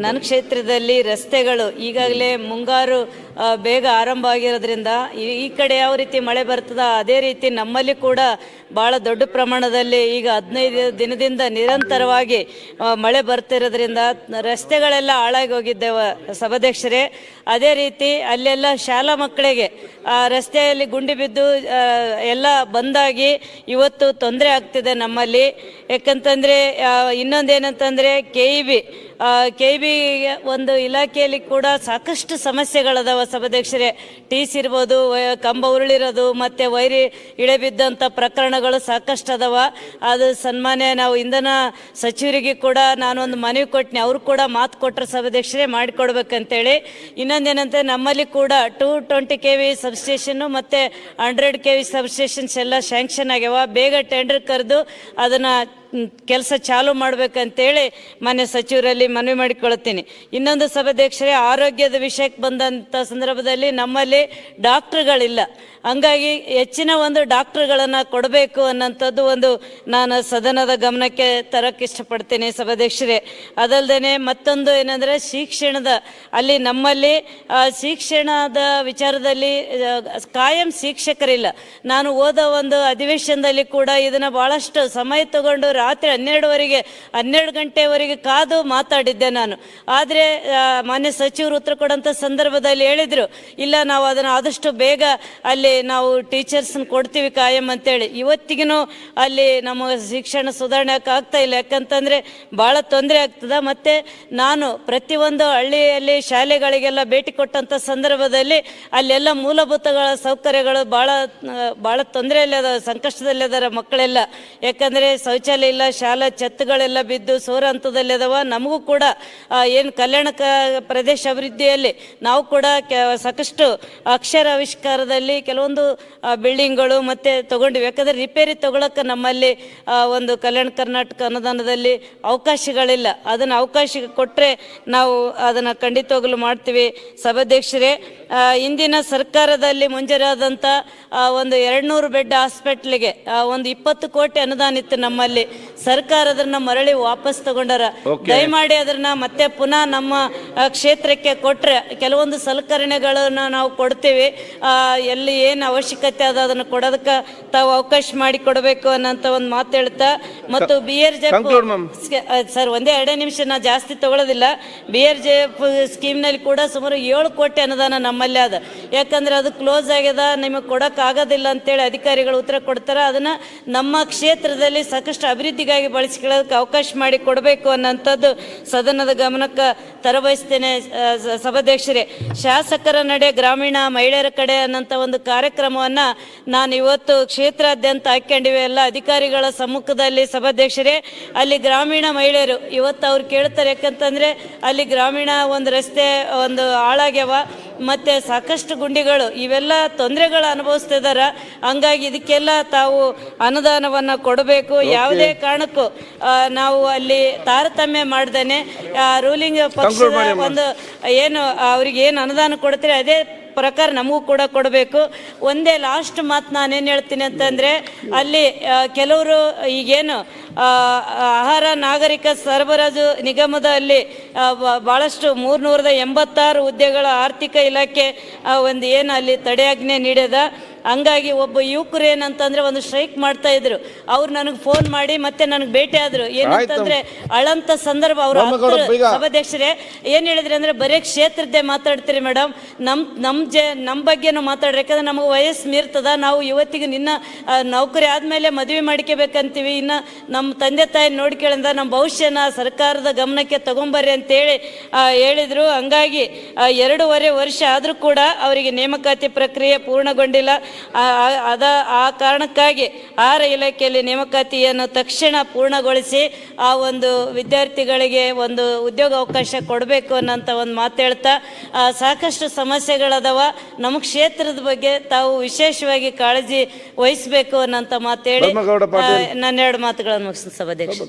ನನ್ನ ಕ್ಷೇತ್ರದಲ್ಲಿ ರಸ್ತೆಗಳು ಈಗಾಗಲೇ ಮುಂಗಾರು ಬೇಗ ಆರಂಭ ಆಗಿರೋದ್ರಿಂದ ಈ ಕಡೆ ಯಾವ ರೀತಿ ಮಳೆ ಬರ್ತದ ಅದೇ ರೀತಿ ನಮ್ಮಲ್ಲಿ ಕೂಡ ಭಾಳ ದೊಡ್ಡ ಪ್ರಮಾಣದಲ್ಲಿ ಈಗ ಹದಿನೈದು ದಿನದಿಂದ ನಿರಂತರವಾಗಿ ಮಳೆ ಬರ್ತಿರೋದ್ರಿಂದ ರಸ್ತೆಗಳೆಲ್ಲ ಹಾಳಾಗಿ ಹೋಗಿದ್ದೇವೆ ಸಭಾಧ್ಯಕ್ಷರೇ. ಅದೇ ರೀತಿ ಅಲ್ಲೆಲ್ಲ ಶಾಲಾ ಮಕ್ಕಳಿಗೆ, ಆ, ರಸ್ತೆಯಲ್ಲಿ ಗುಂಡಿ ಬಿದ್ದು ಎಲ್ಲ ಬಂದಾಗಿ ಇವತ್ತು ತೊಂದರೆ ಆಗ್ತಿದೆ ನಮ್ಮಲ್ಲಿ. ಯಾಕಂತಂದರೆ ಇನ್ನೊಂದೇನಂತಂದರೆ K E B K B ಒಂದು ಇಲಾಖೆಯಲ್ಲಿ ಕೂಡ ಸಾಕಷ್ಟು ಸಮಸ್ಯೆಗಳದಾವ ಸಭಾಧ್ಯಕ್ಷರೇ. ಟೀಸ್ ಇರ್ಬೋದು ಕಂಬ ಉರುಳಿರೋದು, ಮತ್ತು ವೈರಿ ಇಳೆಬಿದ್ದಂಥ ಪ್ರಕರಣಗಳು ಸಾಕಷ್ಟು ಅದಾವ ಅದು ಸನ್ಮಾನ್ಯ ನಾವು ಇಂಧನ ಸಚಿವರಿಗೆ ಕೂಡ ನಾನೊಂದು ಮನವಿ ಕೊಟ್ಟಿನಿ ಅವರು ಕೂಡ ಮಾತು ಕೊಟ್ಟರೆ ಸಭಾಧ್ಯಕ್ಷರೇ ಮಾಡಿಕೊಡ್ಬೇಕಂತೇಳಿ. ಇನ್ನೊಂದೇನಂತೆ ನಮ್ಮಲ್ಲಿ ಕೂಡ ಟೂ ಟ್ವೆಂಟಿ ಕೆ ವಿ ಸಬ್ಸ್ಟೇಷನ್ನು ಮತ್ತು ಹಂಡ್ರೆಡ್ ಕೆ ವಿ ಸಬ್ಸ್ಟೇಷನ್ಸ್ ಎಲ್ಲ ಸ್ಯಾಂಕ್ಷನ್ ಆಗ್ಯಾವ. ಬೇಗ ಟೆಂಡರ್ ಕರೆದು ಅದನ್ನು ಕೆಲಸ ಚಾಲು ಮಾಡಬೇಕಂತೇಳಿ ಮಾನ್ಯ ಸಚಿವರಲ್ಲಿ ಮನವಿ ಮಾಡಿಕೊಳ್ತೀನಿ. ಇನ್ನೊಂದು ಸಭಾಧ್ಯಕ್ಷರೇ, ಆರೋಗ್ಯದ ವಿಷಯಕ್ಕೆ ಬಂದಂಥ ಸಂದರ್ಭದಲ್ಲಿ ನಮ್ಮಲ್ಲಿ ಡಾಕ್ಟ್ರುಗಳಿಲ್ಲ. ಹಂಗಾಗಿ ಹೆಚ್ಚಿನ ಒಂದು ಡಾಕ್ಟ್ರುಗಳನ್ನು ಕೊಡಬೇಕು ಅನ್ನೋಂಥದ್ದು ಒಂದು ನಾನು ಸದನದ ಗಮನಕ್ಕೆ ತರಕ್ಕೆ ಇಷ್ಟಪಡ್ತೀನಿ ಸಭಾಧ್ಯಕ್ಷರೇ. ಅದಲ್ಲದೆ ಮತ್ತೊಂದು ಏನಂದರೆ ಶಿಕ್ಷಣದ, ಅಲ್ಲಿ ನಮ್ಮಲ್ಲಿ ಶಿಕ್ಷಣದ ವಿಚಾರದಲ್ಲಿ ಕಾಯಂ ಶಿಕ್ಷಕರಿಲ್ಲ. ನಾನು ಓದ ಒಂದು ಅಧಿವೇಶನದಲ್ಲಿ ಕೂಡ ಇದನ್ನು ಭಾಳಷ್ಟು ಸಮಯ ತಗೊಂಡು ರಾತ್ರಿ ಹನ್ನೆರಡುವರೆಗೆ, ಹನ್ನೆರಡು ಗಂಟೆವರೆಗೆ ಕಾದು ಮಾತಾಡಿದ್ದೆ ನಾನು. ಆದರೆ ಮಾನ್ಯ ಸಚಿವರು ಉತ್ತರ ಕೊಡೋಂಥ ಸಂದರ್ಭದಲ್ಲಿ ಹೇಳಿದರು, ಇಲ್ಲ, ನಾವು ಅದನ್ನು ಆದಷ್ಟು ಬೇಗ ಅಲ್ಲಿ ನಾವು ಟೀಚರ್ಸ್ನ ಕೊಡ್ತೀವಿ ಕಾಯಂ ಅಂತೇಳಿ. ಇವತ್ತಿಗೂ ಅಲ್ಲಿ ನಮ್ಮ ಶಿಕ್ಷಣ ಸುಧಾರಣೆ ಆಗ್ತಾ ಇಲ್ಲ, ಯಾಕಂತಂದರೆ ಭಾಳ ತೊಂದರೆ ಆಗ್ತದೆ. ಮತ್ತು ನಾನು ಪ್ರತಿಯೊಂದು ಹಳ್ಳಿಯಲ್ಲಿ ಶಾಲೆಗಳಿಗೆಲ್ಲ ಭೇಟಿ ಕೊಟ್ಟಂಥ ಸಂದರ್ಭದಲ್ಲಿ ಅಲ್ಲೆಲ್ಲ ಮೂಲಭೂತಗಳ ಸೌಕರ್ಯಗಳು ಭಾಳ ಭಾಳ ತೊಂದರೆಯಲ್ಲಿ ಅದ ಸಂಕಷ್ಟದಲ್ಲಿ ಅದರ ಮಕ್ಕಳೆಲ್ಲ. ಯಾಕಂದರೆ ಶೌಚಾಲಯ ಇಲ್ಲ, ಶಾಲಾ ಛತ್ತುಗಳೆಲ್ಲ ಬಿದ್ದು ಸೋರ ಹಂತದಲ್ಲಿ ಅದಾವ. ನಮಗೂ ಕೂಡ ಏನು ಕಲ್ಯಾಣ ಪ್ರದೇಶ ಅಭಿವೃದ್ಧಿಯಲ್ಲಿ ನಾವು ಕೂಡ ಸಾಕಷ್ಟು ಅಕ್ಷರ ಆವಿಷ್ಕಾರದಲ್ಲಿ ಕೆಲವೊಂದು ಬಿಲ್ಡಿಂಗ್ಗಳು ಮತ್ತು ತಗೊಂಡಿವಿ. ಯಾಕಂದರೆ ರಿಪೇರಿ ತಗೊಳಕ್ಕೆ ನಮ್ಮಲ್ಲಿ ಒಂದು ಕಲ್ಯಾಣ ಕರ್ನಾಟಕ ಅನುದಾನದಲ್ಲಿ ಅವಕಾಶಗಳಿಲ್ಲ. ಅದನ್ನು ಅವಕಾಶ ಕೊಟ್ಟರೆ ನಾವು ಅದನ್ನು ಖಂಡಿತವಾಗಲು ಮಾಡ್ತೀವಿ. ಸಭಾಧ್ಯಕ್ಷರೇ ಇಂದಿನ ಸರ್ಕಾರದಲ್ಲಿ ಮಂಜೂರಾದಂಥ ಒಂದು ಎರಡು ನೂರು ಬೆಡ್ ಹಾಸ್ಪಿಟ್ಲಿಗೆ ಒಂದು ಇಪ್ಪತ್ತು ಕೋಟಿ ಅನುದಾನ ಇತ್ತು ನಮ್ಮಲ್ಲಿ. ಸರ್ಕಾರ ಅದನ್ನ ಮರಳಿ ವಾಪಸ್ ತಗೊಂಡಾರ. ದಯಮಾಡಿ ಅದನ್ನ ಮತ್ತೆ ಪುನಃ ನಮ್ಮ ಕ್ಷೇತ್ರಕ್ಕೆ ಕೊಟ್ರೆ ಕೆಲವೊಂದು ಸಲಕರಣೆಗಳನ್ನ ನಾವು ಕೊಡ್ತೀವಿ. ಆ, ಎಲ್ಲಿ ಏನು ಅವಶ್ಯಕತೆ ಅದ ಅದನ್ನು ಕೊಡೋದಕ್ಕೆ ತಾವು ಅವಕಾಶ ಮಾಡಿ ಕೊಡಬೇಕು ಅನ್ನೋಂಥ ಒಂದು ಮಾತು ಹೇಳ್ತಾ ಮತ್ತು ಬಿ ಆರ್ ಜೆ ಸರ್ ಒಂದೇ ಎರಡೇ ನಿಮಿಷ ನಾ ಜಾಸ್ತಿ ತಗೊಳ್ಳೋದಿಲ್ಲ ಬಿ ಆರ್ ಜೆ ಸ್ಕೀಮ್ನಲ್ಲಿ ಕೂಡ ಸುಮಾರು ಏಳು ಕೋಟಿ ಅನುದಾನ ನಮ್ಮಲ್ಲೇ ಅದ. ಯಾಕಂದ್ರೆ ಅದು ಕ್ಲೋಸ್ ಆಗ್ಯದ ನಿಮಗೆ ಕೊಡೋಕ್ಕಾಗೋದಿಲ್ಲ ಆಗೋದಿಲ್ಲ ಅಂತೇಳಿ ಅಧಿಕಾರಿಗಳು ಉತ್ತರ ಕೊಡ್ತಾರೆ. ಅದನ್ನು ನಮ್ಮ ಕ್ಷೇತ್ರದಲ್ಲಿ ಸಾಕಷ್ಟು ಅಭಿವೃದ್ಧಿಗಾಗಿ ಬಳಸಿಕೊಳ್ಳೋದಕ್ಕೆ ಅವಕಾಶ ಮಾಡಿ ಕೊಡಬೇಕು ಅನ್ನೋಂಥದ್ದು ಸದನದ ಗಮನಕ್ಕೆ ತರಬಯಸ್ತೇನೆ ಸಭಾಧ್ಯಕ್ಷರೇ. ಶಾಸಕರ ನಡೆ ಗ್ರಾಮೀಣ ಮಹಿಳೆಯರ ಕಡೆ ಅನ್ನೋಂಥ ಒಂದು ಕಾರ್ಯಕ್ರಮವನ್ನು ನಾನು ಇವತ್ತು ಕ್ಷೇತ್ರಾದ್ಯಂತ ಹಾಕ್ಕೊಂಡಿವೆ ಎಲ್ಲ ಅಧಿಕಾರಿಗಳ ಸಮ್ಮುಖದಲ್ಲಿ ಸಭಾಧ್ಯಕ್ಷರೇ, ಅಲ್ಲಿ ಗ್ರಾಮೀಣ ಮಹಿಳೆಯರು, ಇವತ್ತು ಅವ್ರು ಕೇಳ್ತಾರೆ ಯಾಕಂತಂದರೆ ಅಲ್ಲಿ ಗ್ರಾಮೀಣ ಒಂದು ರಸ್ತೆ, ಒಂದು ಹಾಳಾಗ್ಯವ. ಮತ್ತು ಸಾಕಷ್ಟು ಗುಂಡಿಗಳು ಇವೆಲ್ಲ ತೊಂದರೆಗಳು ಅನುಭವಿಸ್ತಿದ್ದಾರೆ ಹಂಗಾಗಿ ಇದಕ್ಕೆಲ್ಲ ತಾವು ಅನುದಾನವನ್ನು ಕೊಡಬೇಕು. ಯಾವುದೇ ಕಾರಣಕ್ಕೂ ನಾವು ಅಲ್ಲಿ ತಾರತಮ್ಯ ಮಾಡ್ದೇನೆ ರೂಲಿಂಗ್ ಪಕ್ಷದ ಒಂದು ಏನು ಅವ್ರಿಗೆ ಏನು ಅನುದಾನ ಕೊಡ್ತೀರಿ ಅದೇ ಪ್ರಕಾರ ನಮಗೂ ಕೂಡ ಕೊಡಬೇಕು. ಒಂದೇ ಲಾಸ್ಟ್ ಮಾತು ನಾನೇನು ಹೇಳ್ತೀನಿ ಅಂತಂದರೆ, ಅಲ್ಲಿ ಕೆಲವರು ಈಗೇನು ಆಹಾರ ನಾಗರಿಕ ಸರಬರಾಜು ನಿಗಮದ ಅಲ್ಲಿ ಭಾಳಷ್ಟು ಮೂರ್ನೂರದ ಎಂಬತ್ತಾರು ಹುದ್ದೆಗಳ ಆರ್ಥಿಕ ಇಲಾಖೆ ಒಂದು ಏನು ಅಲ್ಲಿ ತಡೆಯಾಜ್ಞೆ ನೀಡ್ಯದ. ಹಂಗಾಗಿ ಒಬ್ಬ ಯುವಕರು ಏನಂತಂದ್ರೆ ಒಂದು ಸ್ಟ್ರೈಕ್ ಮಾಡ್ತಾ ಇದ್ರು. ಅವ್ರು ನನಗೆ ಫೋನ್ ಮಾಡಿ ಮತ್ತೆ ನನಗೆ ಭೇಟಿ ಆದ್ರು. ಏನಂತಂದ್ರೆ ಅಳಂತ ಸಂದರ್ಭ ಅವ್ರ. ಸಭಾಧ್ಯಕ್ಷರೇ ಏನ್ ಹೇಳಿದ್ರಿ ಅಂದ್ರೆ ಬರೇ ಕ್ಷೇತ್ರದ್ದೇ ಮಾತಾಡ್ತೀರಿ ಮೇಡಮ್. ನಮ್ ನಮ್ ಜ ನಮ್ ಬಗ್ಗೆನೂ ಮಾತಾಡ್ರಿ. ಯಾಕಂದ್ರೆ ನಮಗೆ ವಯಸ್ಸು ಮೀರ್ತದ. ನಾವು ಇವತ್ತಿಗೆ ನಿನ್ನ ನೌಕರಿ ಆದ್ಮೇಲೆ ಮದುವೆ ಮಾಡ್ಕೋಬೇಕಂತೀವಿ ಇನ್ನ ನಮ್ಮ ತಂದೆ ತಾಯಿ ನೋಡ್ಕೊಳ್ಳಿಂದ ನಮ್ಮ ಭವಿಷ್ಯನ ಸರ್ಕಾರದ ಗಮನಕ್ಕೆ ತಗೊಂಬರ್ರಿ ಅಂತ ಹೇಳಿ ಹೇಳಿದ್ರು. ಹಂಗಾಗಿ ಎರಡೂವರೆ ವರ್ಷ ಆದ್ರೂ ಕೂಡ ಅವರಿಗೆ ನೇಮಕಾತಿ ಪ್ರಕ್ರಿಯೆ ಪೂರ್ಣಗೊಂಡಿಲ್ಲ. ಅದ ಆ ಕಾರಣಕ್ಕಾಗಿ ಆಹಾರ ಇಲಾಖೆಯಲ್ಲಿ ನೇಮಕಾತಿಯನ್ನು ತಕ್ಷಣ ಪೂರ್ಣಗೊಳಿಸಿ ಆ ಒಂದು ವಿದ್ಯಾರ್ಥಿಗಳಿಗೆ ಒಂದು ಉದ್ಯೋಗ ಅವಕಾಶ ಕೊಡಬೇಕು ಅನ್ನೋಂಥ ಒಂದು ಮಾತು ಹೇಳ್ತಾ ಆ, ಸಾಕಷ್ಟು ಸಮಸ್ಯೆಗಳದವ. ನಮ್ಮ ಕ್ಷೇತ್ರದ ಬಗ್ಗೆ ತಾವು ವಿಶೇಷವಾಗಿ ಕಾಳಜಿ ವಹಿಸಬೇಕು ಅನ್ನೋಂಥ ಮಾತು ಹೇಳಿ ಎರಡು ಮಾತುಗಳನ್ನು ಮುಗಿಸ್ತೀನಿ ಸಭಾಧ್ಯಕ್ಷ